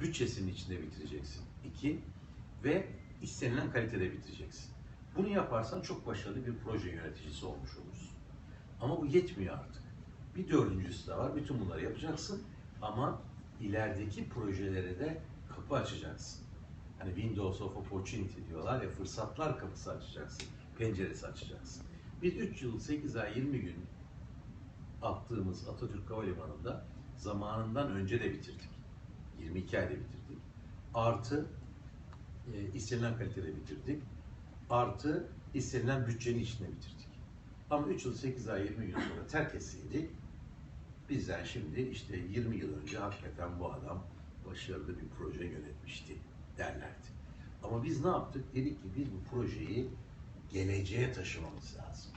bütçesinin içinde bitireceksin. İki, ve istenilen kalitede bitireceksin. Bunu yaparsan çok başarılı bir proje yöneticisi olmuş olursun. Ama bu yetmiyor artık. Bir dördüncüsü de var. Bütün bunları yapacaksın ama ilerideki projelere de kapı açacaksın. Hani Windows of Opportunity diyorlar ya fırsatlar kapısı açacaksın. Penceresi açacaksın. Biz 3 yıl 8 ay 20 gün attığımız Atatürk Havalimanı'nda zamanından önce de bitirdik. 22 ayda bitirdik. Artı e, istenilen kalitede bitirdik. Artı istenilen bütçenin içinde bitirdik. Ama 3 yıl 8 ay 20 gün sonra terk etseydik bizden şimdi işte 20 yıl önce hakikaten bu adam başarılı bir proje yönetmişti derlerdi. Ama biz ne yaptık? Dedik ki biz bu projeyi geleceğe taşımamız lazım.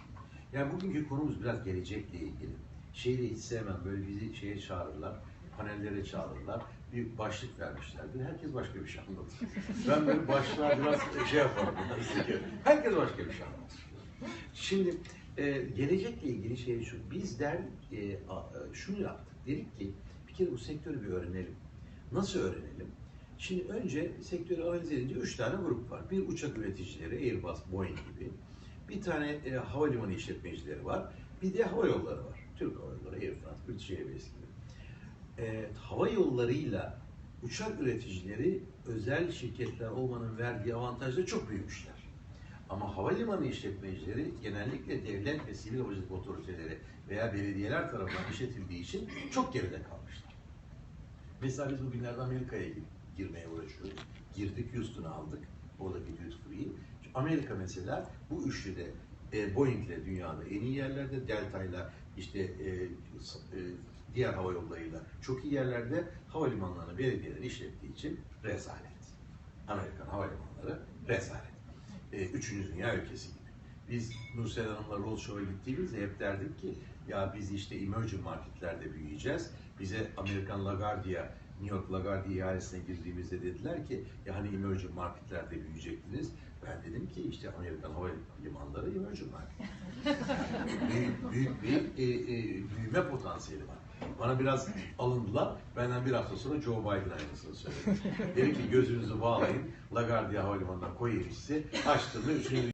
Yani bugünkü konumuz biraz gelecekle ilgili. Şeyi hiç sevmem. Böyle bizi şeye çağırırlar, panellere çağırırlar. Bir başlık vermişlerdir. Herkes başka bir şey anlatır. Ben böyle başlığa biraz şey yaparım. Herkes başka bir şey anlatır. Şimdi e, gelecekle ilgili şey şu. Bizden e, a- şunu yaptık. Dedik ki bir kere bu sektörü bir öğrenelim. Nasıl öğrenelim? Şimdi önce sektörü analiz edince üç tane grup var. Bir uçak üreticileri, Airbus, Boeing gibi. Bir tane e, havalimanı işletmecileri var. Bir de hava yolları var. Türk Hava Yolları, Air France, British Airways gibi. E, hava yollarıyla uçak üreticileri özel şirketler olmanın verdiği avantajla çok büyümüşler. Ama havalimanı işletmecileri genellikle devlet ve sivil havacılık otoriteleri veya belediyeler tarafından işletildiği için çok geride kalmışlar. Mesela biz bugünlerde Amerika'ya gi- girmeye uğraşıyoruz. Girdik, Houston'u aldık. Oradaki duty free'yi. Amerika mesela bu üçlüde e, Boeing'le dünyada en iyi yerlerde, Delta'yla işte e, e, diğer hava yollarıyla çok iyi yerlerde havalimanlarını belediyeler işlettiği için rezalet. Amerikan havalimanları rezalet. E, üçüncü dünya ülkesi gibi. Biz Nursel Hanım'la Rolls Show'a gittiğimizde hep derdik ki ya biz işte emerging marketlerde büyüyeceğiz. Bize Amerikan LaGuardia, New York LaGuardia ihalesine girdiğimizde dediler ki ya hani emerging marketlerde büyüyecektiniz. Ben dedim ki işte Amerikan havalimanları emerging market. büyük, büyük bir e, e, büyüme potansiyeli var. Bana biraz alındılar. Benden bir hafta sonra Joe Biden aynısını söyledi. Dedi ki gözünüzü bağlayın. LaGuardia Havalimanı'ndan koyayım sizi. Açtığımda üçüncü